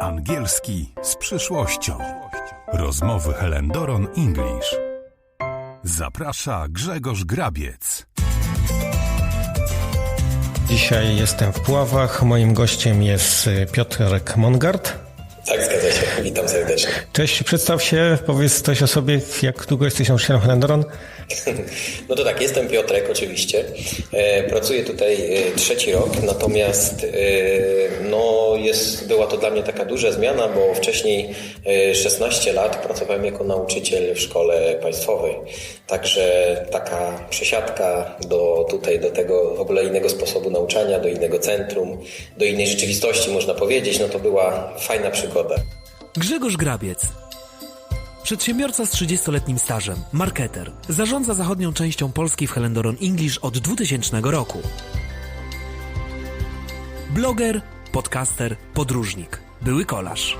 Angielski z przyszłością. Rozmowy Helen Doron English. Zaprasza Grzegorz Grabiec. Dzisiaj jestem w Puławach. Moim gościem jest Piotrek Mongard. Tak, zgadza się. Witam serdecznie. Cześć, przedstaw się, powiedz coś o sobie, jak długo jesteś nauczycielem Helendoron? No to tak, jestem Piotrek oczywiście. E, pracuję tutaj e, trzeci rok, natomiast e, no jest, była to dla mnie taka duża zmiana, bo wcześniej 16 lat pracowałem jako nauczyciel w szkole państwowej. Także taka przesiadka do tutaj, do tego w ogóle innego sposobu nauczania, do innego centrum, do innej rzeczywistości można powiedzieć, no to była fajna przygoda. Grzegorz Grabiec Przedsiębiorca z 30-letnim stażem, marketer, zarządza zachodnią częścią Polski w Helendoron English od 2000 roku. Bloger, podcaster, podróżnik, były kolarz.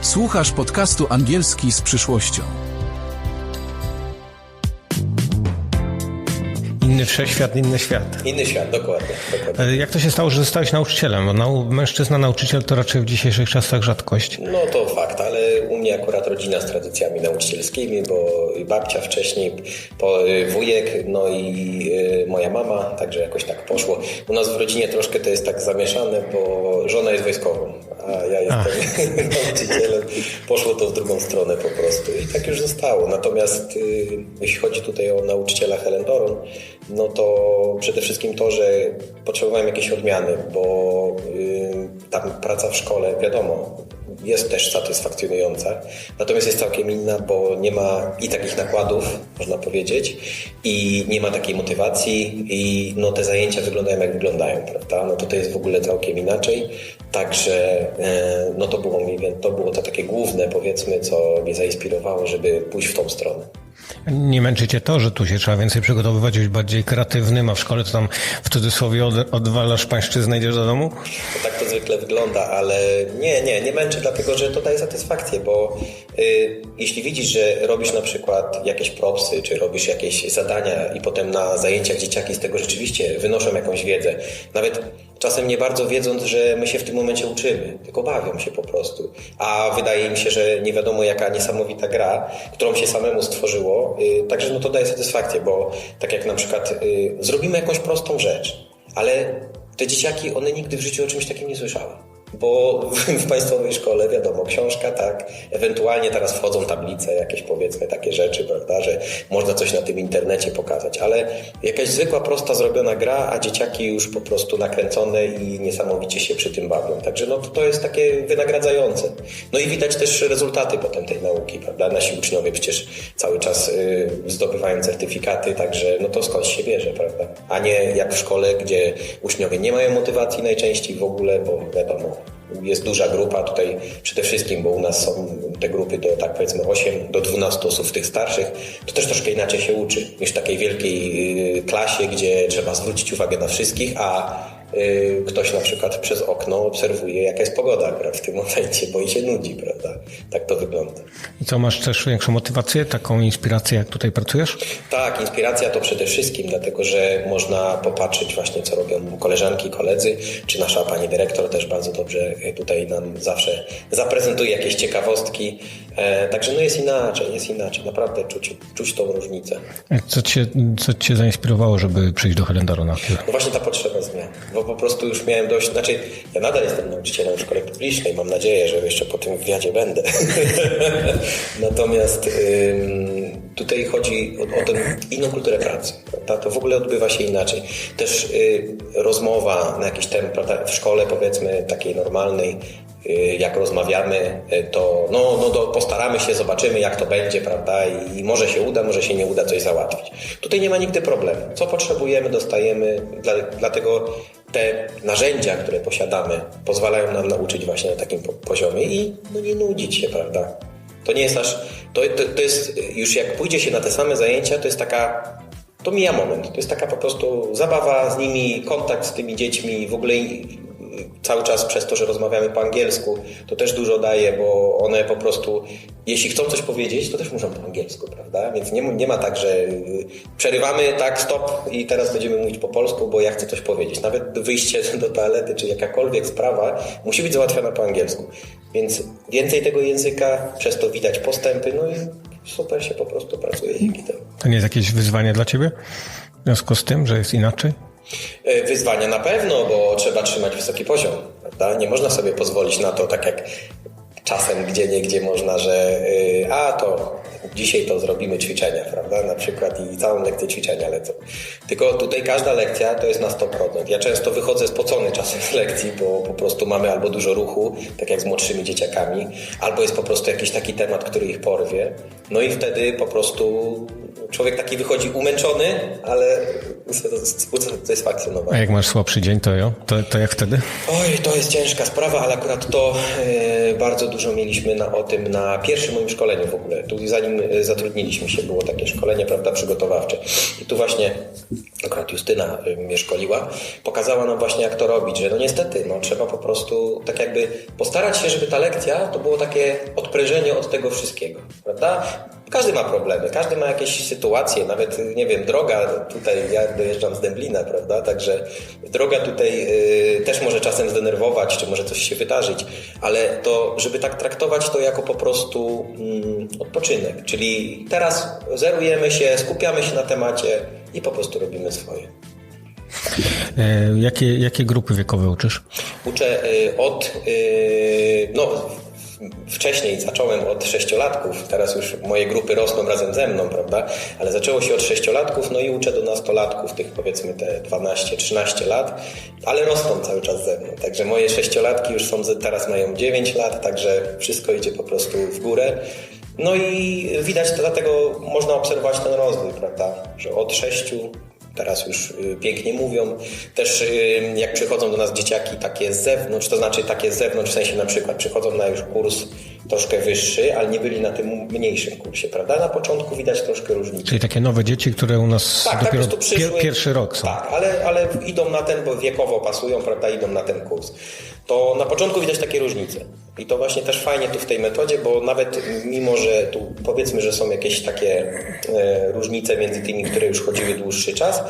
Słuchasz podcastu Angielski z przyszłością. Inny wszechświat, inny świat. Inny świat, dokładnie. dokładnie. E, Jak to się stało, że zostałeś nauczycielem? Bo nau mężczyzna, nauczyciel to raczej w dzisiejszych czasach rzadkość. No to fakt, ale u mnie akurat rodzina z tradycjami nauczycielskimi, bo i babcia wcześniej, po, y, wujek, no i y, moja mama, także jakoś tak poszło. U nas w rodzinie troszkę to jest tak zamieszane, bo żona jest wojskową, a ja jestem nauczycielem. Poszło to w drugą stronę po prostu i tak już zostało. Natomiast y, jeśli chodzi tutaj o nauczyciela Helen Doron, no to przede wszystkim to, że potrzebowałem jakiejś odmiany, bo y, tam praca w szkole, wiadomo, jest też satysfakcjonująca, natomiast jest całkiem inna, bo nie ma i takich nakładów, można powiedzieć, i nie ma takiej motywacji i no, te zajęcia wyglądają jak wyglądają, prawda? No to jest w ogóle całkiem inaczej, także e, no to było mi, to było to takie główne, powiedzmy, co mnie zainspirowało, żeby pójść w tą stronę. Nie męczycie to, że tu się trzeba więcej przygotowywać, być bardziej kreatywnym, a w szkole to tam w cudzysłowie od, odwalasz pańszczyznę, idziesz do domu? To tak to zwykle wygląda, ale nie, nie, nie męczy, dlatego że to daje satysfakcję, bo y, jeśli widzisz, że robisz na przykład jakieś propsy, czy robisz jakieś zadania i potem na zajęciach dzieciaki z tego rzeczywiście wynoszą jakąś wiedzę, nawet czasem nie bardzo wiedząc, że my się w tym momencie uczymy, tylko bawią się po prostu. A wydaje mi się, że nie wiadomo jaka niesamowita gra, którą się samemu stworzyło, y, także no to daje satysfakcję, bo tak jak na przykład y, zrobimy jakąś prostą rzecz, ale te dzieciaki, one nigdy w życiu o czymś takim nie słyszały. Bo w państwowej szkole, wiadomo, książka tak, ewentualnie teraz wchodzą tablice, jakieś powiedzmy takie rzeczy, prawda, że można coś na tym internecie pokazać, ale jakaś zwykła, prosta, zrobiona gra, a dzieciaki już po prostu nakręcone i niesamowicie się przy tym bawią. Także no to, jest takie wynagradzające. No i widać też rezultaty potem tej nauki, prawda. Nasi uczniowie przecież cały czas y, zdobywają certyfikaty, także no to skąd się bierze, prawda. A nie jak w szkole, gdzie uczniowie nie mają motywacji najczęściej w ogóle, bo wiadomo, jest duża grupa tutaj przede wszystkim, bo u nas są te grupy do tak powiedzmy 8 do 12 osób tych starszych, to też troszkę inaczej się uczy niż w takiej wielkiej klasie, gdzie trzeba zwrócić uwagę na wszystkich, a ktoś na przykład przez okno obserwuje, jaka jest pogoda w tym momencie, bo i się nudzi, prawda? Tak to wygląda. I co, masz też większą motywację, taką inspirację, jak tutaj pracujesz? Tak, inspiracja to przede wszystkim, dlatego że można popatrzeć właśnie, co robią koleżanki i koledzy, czy nasza pani dyrektor też bardzo dobrze tutaj nam zawsze zaprezentuje jakieś ciekawostki. E, także no jest inaczej, jest inaczej. Naprawdę czuć, czuć tą różnicę. Co cię, co cię zainspirowało, żeby przyjść do Helendarona? No właśnie ta potrzeba zmian bo po prostu już miałem dość, znaczy ja nadal jestem nauczycielem w szkole publicznej, mam nadzieję, że jeszcze po tym wywiadzie będę. Natomiast ym, tutaj chodzi o, o tę inną kulturę pracy. Prawda? To w ogóle odbywa się inaczej. Też y, rozmowa na jakiś temat, w szkole powiedzmy takiej normalnej, jak rozmawiamy, y, to no, no to postaramy się, zobaczymy jak to będzie, prawda? I, I, może się uda, może się nie uda coś załatwić. Tutaj nie ma nigdy problemu. Co potrzebujemy, dostajemy, dla, dlatego te narzędzia, które posiadamy, pozwalają nam nauczyć właśnie na takim poziomie i no, nie nudzić się, prawda? To nie jest aż. To, to, to jest już jak pójdzie się na te same zajęcia, to jest taka. To mija moment. To jest taka po prostu zabawa z nimi, kontakt z tymi dziećmi, w ogóle cały czas przez to, że rozmawiamy po angielsku, to też dużo daje, bo one po prostu, jeśli chcą coś powiedzieć, to też muszą po angielsku, prawda? Więc nie, nie ma tak, że y, przerywamy, tak, stop i teraz będziemy mówić po polsku, bo ja chcę coś powiedzieć. Nawet wyjście do toalety, czy jakakolwiek sprawa musi być załatwiona po angielsku. Więc więcej tego języka, przez to widać postępy, no i super się po prostu pracuje dzięki temu. To nie jest jakieś wyzwanie dla ciebie? W związku z tym, że jest inaczej? E, Wyzwania na pewno, bo trzeba trzymać wysoki poziom, prawda? Nie można sobie pozwolić na to, tak jak czasem gdzie niegdzie można, że y, a to dzisiaj to zrobimy ćwiczenia, prawda? Na przykład i całą lekcję ćwiczenia lecą. Tylko tutaj każda lekcja to jest na 100%. Ja często wychodzę spocony czasem z lekcji, bo po prostu mamy albo dużo ruchu, tak jak z młodszymi dzieciakami, albo jest po prostu jakiś taki temat, który ich porwie. No i wtedy po prostu człowiek taki wychodzi umęczony, ale usatysfakcjonowany. A jak masz słabszy dzień, to jo? To, to jak wtedy? Oj, to jest ciężka sprawa, ale akurat to e, bardzo dużo mieliśmy na, o tym na pierwszym moim szkoleniu w ogóle. Tu zanim e, zatrudniliśmy się, było takie szkolenie, prawda, przygotowawcze. I tu właśnie akurat Justyna e, mnie szkoliła, pokazała nam właśnie jak to robić, że no niestety, no trzeba po prostu tak jakby postarać się, żeby ta lekcja to było takie odprężenie od tego wszystkiego, prawda? Każdy ma problemy, każdy ma jakieś sytuacje, nawet, nie wiem, droga tutaj, ja dojeżdżam z Dęblina, prawda, także droga tutaj y, też może czasem zdenerwować, czy może coś się wydarzyć, ale to, żeby tak traktować to jako po prostu mm, odpoczynek, czyli teraz zerujemy się, skupiamy się na temacie i po prostu robimy swoje. E, jakie, jakie grupy wiekowe uczysz? Uczę y, od, y, no wcześniej zacząłem od sześciolatków, teraz już moje grupy rosną razem ze mną, prawda? Ale zaczęło się od sześciolatków, no i uczę do nastolatków, tych powiedzmy te 12-13 lat, ale rosną cały czas ze mną. Także moje sześciolatki już są, teraz mają 9 lat, także wszystko idzie po prostu w górę. No i widać, dlatego można obserwować ten rozwój, prawda? Że od sześciu teraz już y, pięknie mówią. Też y, jak przychodzą do nas dzieciaki takie z zewnątrz, to znaczy takie z zewnątrz, w sensie na przykład przychodzą na już kurs troszkę wyższy, ale nie byli na tym mniejszym kursie, prawda? Na początku widać troszkę różnicę. Czyli takie nowe dzieci, które u nas Tak, tak, dopiero prostu przyszły. pier, pierwszy rok są. Tak, ale, ale idą na ten, bo wiekowo pasują, prawda, idą na ten kurs. To na początku widać takie różnice. I to właśnie też fajnie tu w tej metodzie, bo nawet mimo, że tu powiedzmy, że są jakieś takie e, różnice między tymi, które już chodziły dłuższy czas,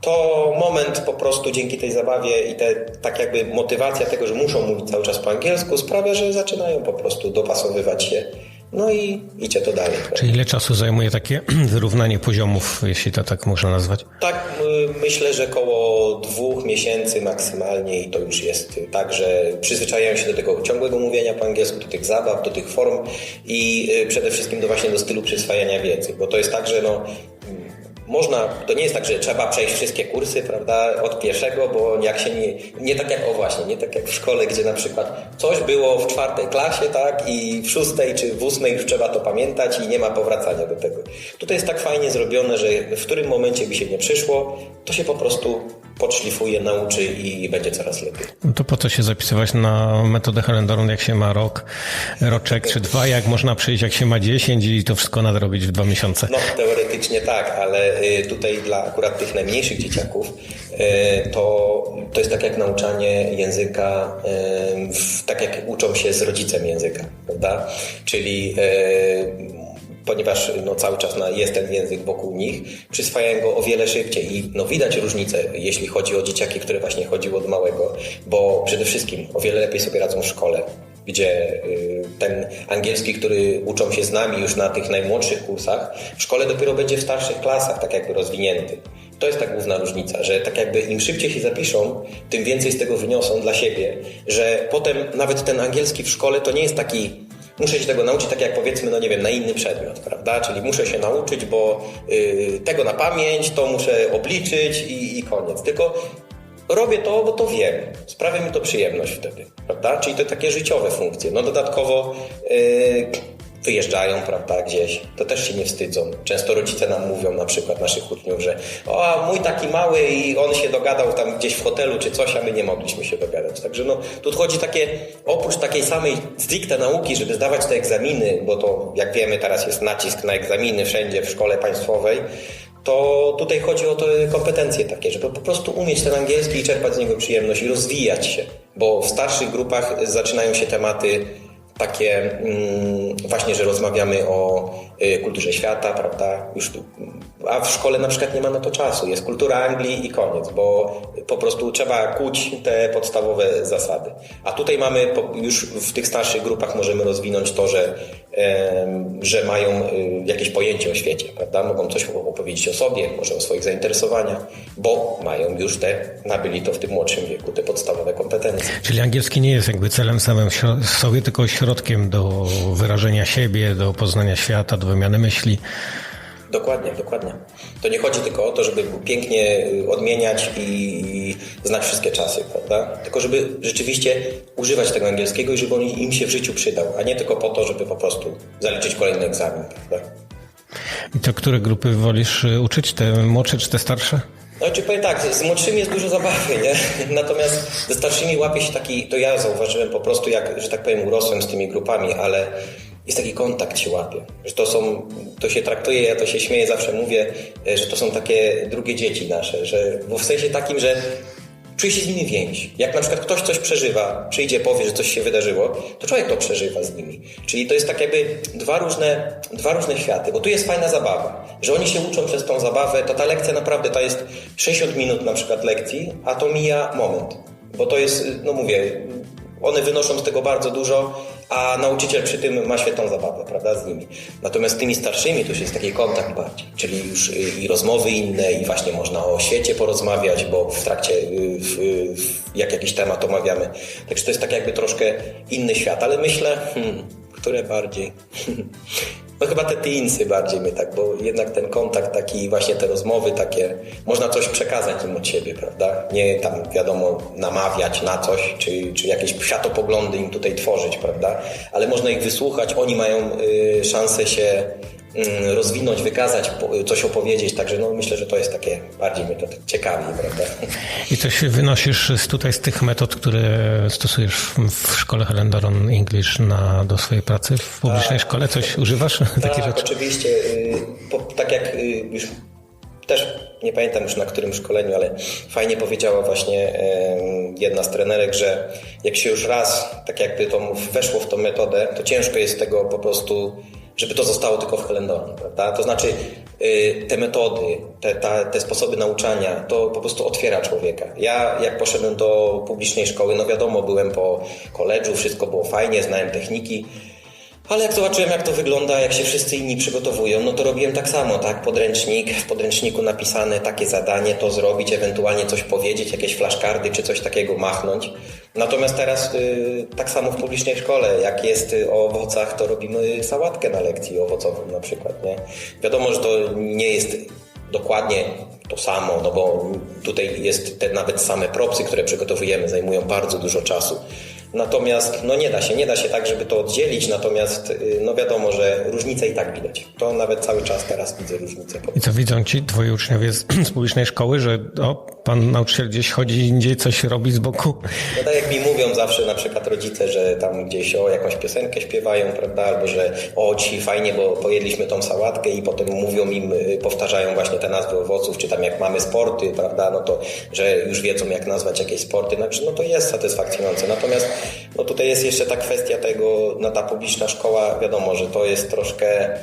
to moment po prostu dzięki tej zabawie i te, tak jakby motywacja tego, że muszą mówić cały czas po angielsku sprawia, że zaczynają po prostu dopasowywać się. No i idzie to dalej. Czyli ile czasu zajmuje takie wyrównanie poziomów, jeśli to tak można nazwać? Tak, y, myślę, że około dwóch miesięcy maksymalnie i to już jest tak, że przyzwyczajają się do tego ciągłego mówienia po angielsku, do tych zabaw, do tych form i y, przede wszystkim do właśnie do stylu przyswajania wiedzy, bo to jest tak, że no można, to nie jest tak, że trzeba przejść wszystkie kursy, prawda, od pierwszego, bo jak się nie, nie tak jak, o właśnie, nie tak jak w szkole, gdzie na przykład coś było w czwartej klasie, tak, i w szóstej czy w ósmej już trzeba to pamiętać i nie ma powracania do tego. Tutaj jest tak fajnie zrobione, że w którym momencie by się nie przyszło, to się po prostu podszlifuje, nauczy i będzie coraz lepiej. No to po co się zapisywać na metodę Helendoron, jak się ma rok, roczek czy dwa, jak można przyjść, jak się ma dziesięć i to wszystko nadrobić w dwa miesiące? No, teoretycznie tak, ale y, tutaj dla akurat tych najmniejszych dzieciaków y, to, to jest tak jak nauczanie języka, y, tak jak uczą się z rodzicem języka, prawda? Czyli ponieważ no, cały czas jest ten język wokół nich, przyswajają go o wiele szybciej i no, widać różnicę, jeśli chodzi o dzieciaki, które właśnie chodziły od małego, bo przede wszystkim o wiele lepiej sobie radzą w szkole, gdzie ten angielski, który uczą się z nami już na tych najmłodszych kursach, w szkole dopiero będzie w starszych klasach tak jakby rozwinięty. To jest ta główna różnica, że tak jakby im szybciej się zapiszą, tym więcej z tego wyniosą dla siebie, że potem nawet ten angielski w szkole to nie jest taki muszę się tego nauczyć, tak jak powiedzmy, no nie wiem, na inny przedmiot, prawda? Czyli muszę się nauczyć, bo yy, tego na pamięć, to muszę obliczyć i, i koniec. Tylko robię to, bo to wiem. Sprawia mi to przyjemność wtedy, prawda? Czyli to takie życiowe funkcje. No dodatkowo yy, wyjeżdżają, prawda, gdzieś, to też się nie wstydzą. Często rodzice nam mówią, na przykład naszych uczniów, że o, mój taki mały i on się dogadał tam gdzieś w hotelu czy coś, a my nie mogliśmy się dogadać. Także no, tu chodzi takie, oprócz takiej samej stricte nauki, żeby zdawać te egzaminy, bo to, jak wiemy, teraz jest nacisk na egzaminy wszędzie w szkole państwowej, to tutaj chodzi o te kompetencje takie, żeby po prostu umieć ten angielski i czerpać z niego przyjemność i rozwijać się, bo w starszych grupach zaczynają się tematy takie mm, właśnie, że rozmawiamy o kulturze świata, prawda? Już a w szkole na przykład nie ma na to czasu. Jest kultura Anglii i koniec, bo po prostu trzeba kuć te podstawowe zasady. A tutaj mamy już w tych starszych grupach możemy rozwinąć to, że, że mają y, jakieś pojęcie o świecie, prawda? Mogą coś opowiedzieć o sobie, może o swoich zainteresowaniach, bo mają już te, nabyli to w tym młodszym wieku, te podstawowe kompetencje. Czyli angielski nie jest jakby celem samym sobie, tylko środkiem do wyrażenia siebie, do poznania świata, do wymiany myśli. Dokładnie, dokładnie. To nie chodzi tylko o to, żeby pięknie y, odmieniać i znać wszystkie czasy, prawda? Tylko żeby rzeczywiście używać tego angielskiego i żeby on im się w życiu przydał, a nie tylko po to, żeby po prostu zaliczyć kolejny egzamin, prawda? I to które grupy wolisz y, uczyć? Te młodsze czy te starsze? No, czy powiem tak, z młodszymi jest dużo zabawy, nie? Natomiast ze starszymi łapie się taki, to ja zauważyłem po prostu, jak, że tak powiem, urosłem z tymi grupami, ale jest taki kontakt się łapie, że to są, to się traktuje, ja to się śmieję, zawsze mówię, e, że to są takie drugie dzieci nasze, że, bo w sensie takim, że czuje się z nimi więź. Jak na przykład ktoś coś przeżywa, przyjdzie, powie, że coś się wydarzyło, to człowiek to przeżywa z nimi. Czyli to jest tak jakby dwa różne, dwa różne światy, bo tu jest fajna zabawa, że oni się uczą przez tą zabawę, to ta lekcja naprawdę to jest 60 minut na przykład lekcji, a to mija moment. Bo to jest, no mówię, one wynoszą z tego bardzo dużo, a nauczyciel przy tym ma świetną zabawę, prawda, z nimi. Natomiast z tymi starszymi to już jest taki kontakt bardziej, czyli już y, i rozmowy inne i właśnie można o świecie porozmawiać, bo w trakcie, y, w, y, w, jak jakiś temat omawiamy. Także to jest tak jakby troszkę inny świat, ale myślę, hmm, które bardziej? No chyba te teensy bardziej my tak, bo jednak ten kontakt taki, właśnie te rozmowy takie, można coś przekazać im od siebie, prawda? Nie tam wiadomo namawiać na coś, czy, czy jakieś światopoglądy im tutaj tworzyć, prawda? Ale można ich wysłuchać, oni mają y, szansę się rozwinąć, wykazać, coś opowiedzieć, także no myślę, że to jest takie, bardziej mnie to tak ciekawi, prawda? I coś wynosisz z, tutaj z tych metod, które stosujesz w, w szkole Helendoron English na, do swojej pracy w publicznej szkole? Coś używasz? Takie tak, rzeczy? oczywiście. y, Po, tak jak y, już też nie pamiętam już na którym szkoleniu, ale fajnie powiedziała właśnie jedna z trenerek, że jak się już raz tak jakby to weszło w tą metodę, to ciężko jest tego po prostu, żeby to zostało tylko w Hellendonie, prawda? To znaczy y, te metody, te, te sposoby nauczania, to po prostu otwiera człowieka. Ja jak poszedłem do publicznej szkoły, no wiadomo, byłem po koledżu, wszystko było fajnie, znałem techniki, ale jak zobaczyłem, jak to wygląda, jak się wszyscy inni przygotowują, no to robiłem tak samo, tak? Podręcznik, w podręczniku napisane takie zadanie, to zrobić, ewentualnie coś powiedzieć, jakieś flaszkardy czy coś takiego machnąć. Natomiast teraz y, tak samo w publicznej szkole, jak jest y, o owocach, to robimy sałatkę na lekcji owocową na przykład, nie? Wiadomo, że to nie jest dokładnie to samo, no bo tutaj jest te nawet same propsy, które przygotowujemy, zajmują bardzo dużo czasu. Natomiast no nie da się, nie da się tak, żeby to oddzielić, natomiast y, no wiadomo, że różnice i tak widać. To nawet cały czas teraz widzę różnicę. I co widzą ci twoi uczniowie z, z publicznej szkoły, że o, pan nauczyciel gdzieś chodzi indziej, coś robi z boku? No tak jak mi mówią zawsze na przykład rodzice, że tam gdzieś o jakąś piosenkę śpiewają, prawda, albo że o ci fajnie, bo pojedliśmy tą sałatkę i potem mówią im, y, powtarzają właśnie te nazwy owoców, czy tam jak mamy sporty, prawda, no to, że już wiedzą jak nazwać jakieś sporty, znaczy no to jest satysfakcjonujące. Natomiast no tutaj jest jeszcze ta kwestia tego, no ta publiczna szkoła, wiadomo, że to jest troszkę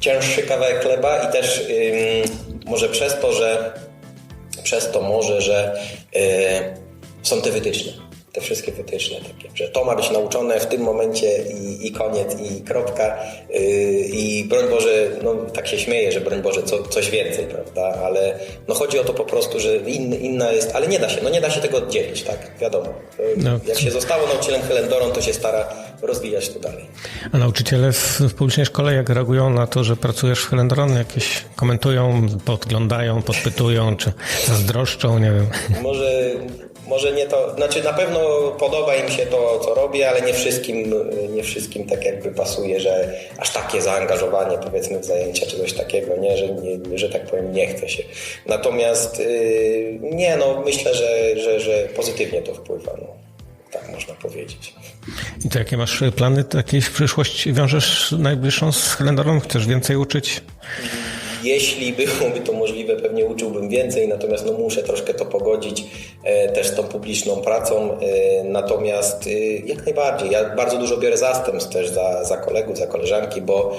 cięższy kawałek chleba i też ym, może przez to, że przez to może, że yy, są te wytyczne. Te wszystkie wytyczne takie, że to ma być nauczone w tym momencie i, i koniec, i kropka. Yy, I broń Boże, no tak się śmieję, że broń Boże co, coś więcej, prawda? Ale no chodzi o to po prostu, że in, inna jest, ale nie da się, no nie da się tego oddzielić, tak? Wiadomo. No. Jak się zostało nauczycielem Helendorą, to się stara rozwijać to dalej. A nauczyciele w, w publicznej szkole jak reagują na to, że pracujesz w Helendoron? Jakieś komentują, podglądają, podpytują, czy zazdroszczą, nie wiem. Może, może nie to, znaczy na pewno podoba im się to, co robię, ale nie wszystkim, nie wszystkim tak jakby pasuje, że aż takie zaangażowanie powiedzmy w zajęcia czy coś takiego, nie, że, nie, że tak powiem nie chce się. Natomiast yy, nie, no myślę, że, że, że pozytywnie to wpływa, no. Tak można powiedzieć. I to jakie masz plany w przyszłości wiążesz najbliższą z Helendoron? Chcesz więcej uczyć? jeśli byłoby to możliwe, pewnie uczyłbym więcej, natomiast no muszę troszkę to pogodzić e, też z tą publiczną pracą. E, natomiast e, jak najbardziej, ja bardzo dużo biorę zastępstw też za, za kolegów, za koleżanki, bo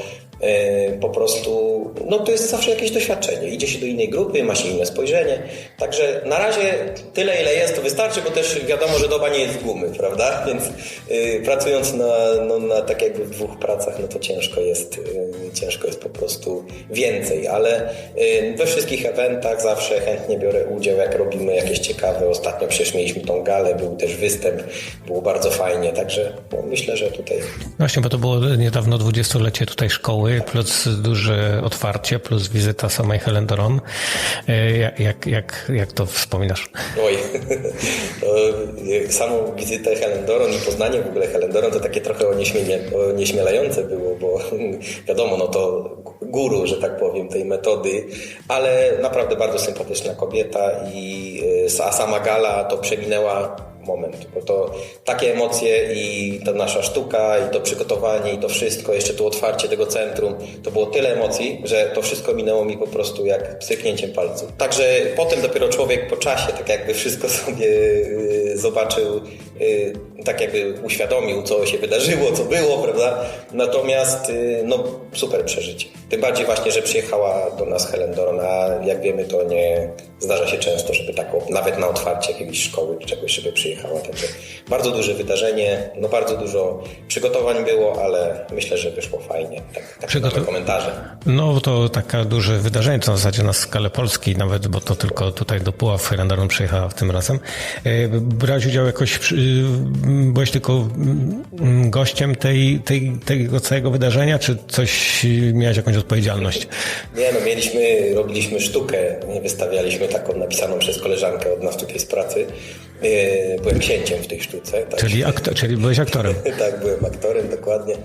po prostu no to jest zawsze jakieś doświadczenie. Idzie się do innej grupy, ma się inne spojrzenie. Także na razie tyle, ile jest, to wystarczy, bo też wiadomo, że doba nie jest z gumy, prawda? Więc y, pracując na, no, na tak jakby w dwóch pracach, no to ciężko jest, y, ciężko jest po prostu więcej, ale y, we wszystkich eventach zawsze chętnie biorę udział, jak robimy jakieś ciekawe. Ostatnio przecież mieliśmy tą galę, był też występ, było bardzo fajnie, także no, myślę, że tutaj Właśnie, bo to było niedawno dwudziestolecie tutaj szkoły, plus duże otwarcie, plus wizyta samej Helen Doron. E, Jak, jak, jak, to wspominasz? Oj, y, samą wizytę Helen Doron i poznanie w ogóle Helen Doron to takie trochę onieśmienie, onieśmielające było, bo wiadomo, no to guru, że tak powiem, tej metody, ale naprawdę bardzo sympatyczna kobieta i y, a sama gala to przeminęła moment, bo to takie emocje i ta nasza sztuka, i to przygotowanie, i to wszystko, jeszcze tu otwarcie tego centrum, to było tyle emocji, że to wszystko minęło mi po prostu jak pstryknięciem palców. Także potem dopiero człowiek po czasie tak jakby wszystko sobie y, zobaczył, tak jakby uświadomił, co się wydarzyło, co było, prawda? Natomiast y, no super przeżycie. Tym bardziej właśnie, że przyjechała do nas Helen Doron, a jak wiemy to nie zdarza się często, żeby taką, nawet na otwarcie jakiejś szkoły czy czegoś, żeby przyjechała. Także bardzo duże wydarzenie, no bardzo dużo przygotowań było, ale myślę, że wyszło fajnie. Tak, tak Przygotow- komentarze. No to takie duże wydarzenie, to w zasadzie na skalę Polski nawet, bo to tylko tutaj do Puław Helen Doron przyjechała w tym razem. E, Brałeś udział jakoś, przy- byłeś tylko mm, gościem tej, tej, tego całego wydarzenia, czy coś, miałeś jakąś odpowiedzialność? Nie no, mieliśmy, robiliśmy sztukę, nie wystawialiśmy taką napisaną przez koleżankę od nas tutaj z pracy. Yy, Byłem księciem w tej sztuce. Tak. Czyli, aktor, czyli byłeś aktorem. tak, byłem aktorem, dokładnie.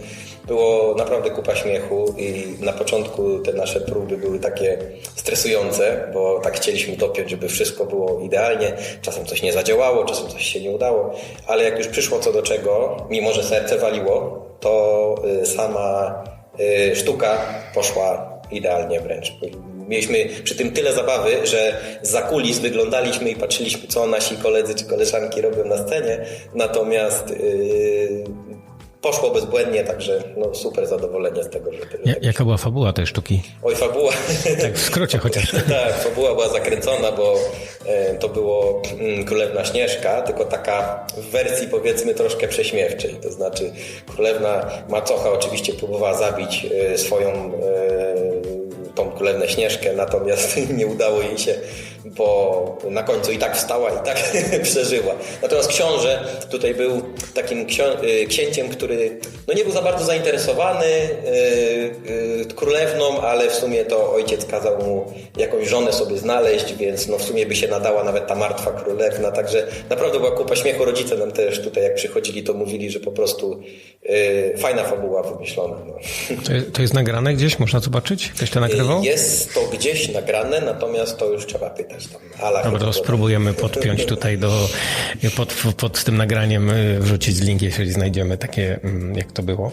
Było naprawdę kupa śmiechu i na początku te nasze próby były takie stresujące, bo tak chcieliśmy dopiąć, żeby wszystko było idealnie. Czasem coś nie zadziałało, czasem coś się nie udało, ale jak już przyszło co do czego, mimo że serce waliło, to y, sama y, sztuka poszła idealnie wręcz. Mieliśmy przy tym tyle zabawy, że za kulis wyglądaliśmy i patrzyliśmy, co nasi koledzy czy koleżanki robią na scenie, natomiast yy, poszło bezbłędnie, także no, super zadowolenie z tego, że tyle. Ja, jaka była fabuła tej sztuki? Oj, fabuła. Tak, w skrócie chociaż. tak, fabuła była zakręcona, bo e, to było mm, Królewna Śnieżka, tylko taka w wersji powiedzmy troszkę prześmiewczej. To znaczy Królewna Macocha oczywiście próbowała zabić e, swoją e, tą Królewnę Śnieżkę, natomiast nie udało jej się, bo na końcu i tak wstała i tak przeżyła. Natomiast książę tutaj był takim y, księciem, który no nie był za bardzo zainteresowany y, y, królewną, ale w sumie to ojciec kazał mu jakąś żonę sobie znaleźć, więc no w sumie by się nadała nawet ta martwa królewna, także naprawdę była kupa śmiechu. Rodzice nam też tutaj jak przychodzili, to mówili, że po prostu fajna fabuła wymyślona. No. To, jest- to jest nagrane gdzieś? Można zobaczyć? Ktoś to nagrywał? Jest to gdzieś nagrane, natomiast to już trzeba pytać tam. Ala Dobra, spróbujemy podpiąć tutaj do, pod, pod tym nagraniem, y, wrzucić link, jeśli znajdziemy takie, mm, jak to było.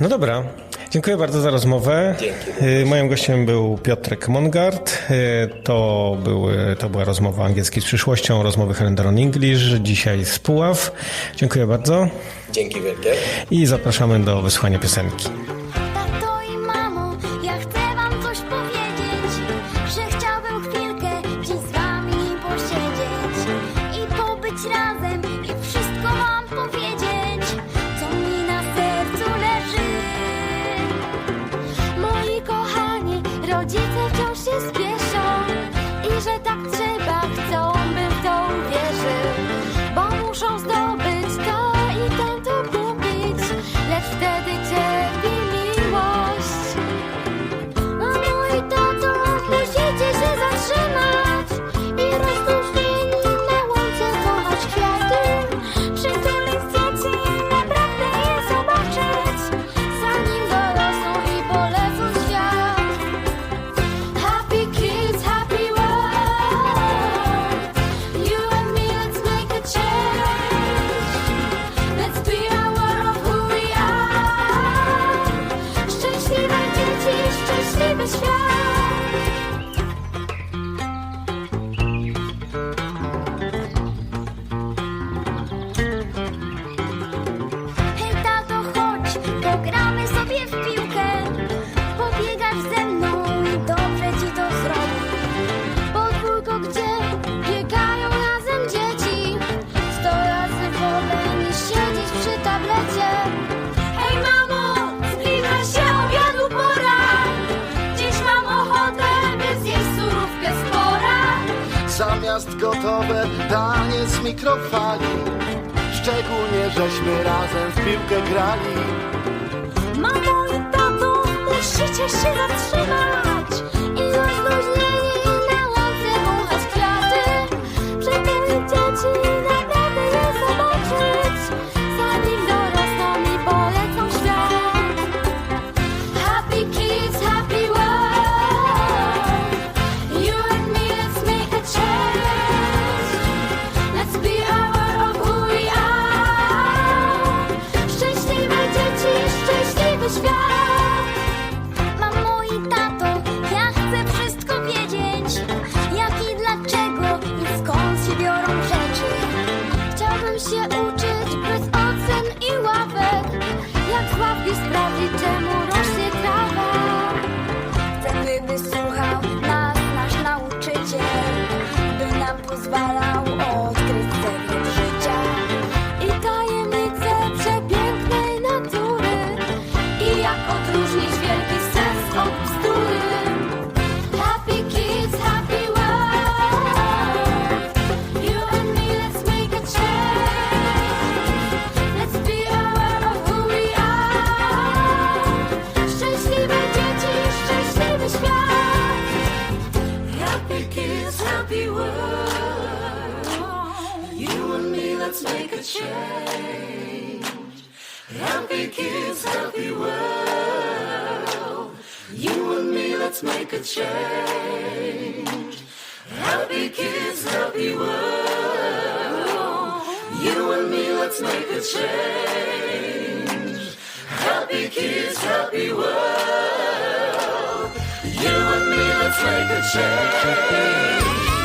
No dobra, dziękuję bardzo za rozmowę. Dzięki. Y, Moim gościem był Piotrek Mongard. Y, To, były, to była rozmowa angielskiej z przyszłością, rozmowy Helendaron English, dzisiaj z Puław. Dziękuję bardzo Dzięki wielkie. i zapraszamy do wysłuchania piosenki. gotowe danie z mikrofali. Szczególnie żeśmy razem w piłkę grali. Mamo i tato, musicie się zatrzymać. rozwalał os. let's make a change. Happy kids, happy world. You and me, let's make a change. Happy kids, happy world. You and me, let's make a change.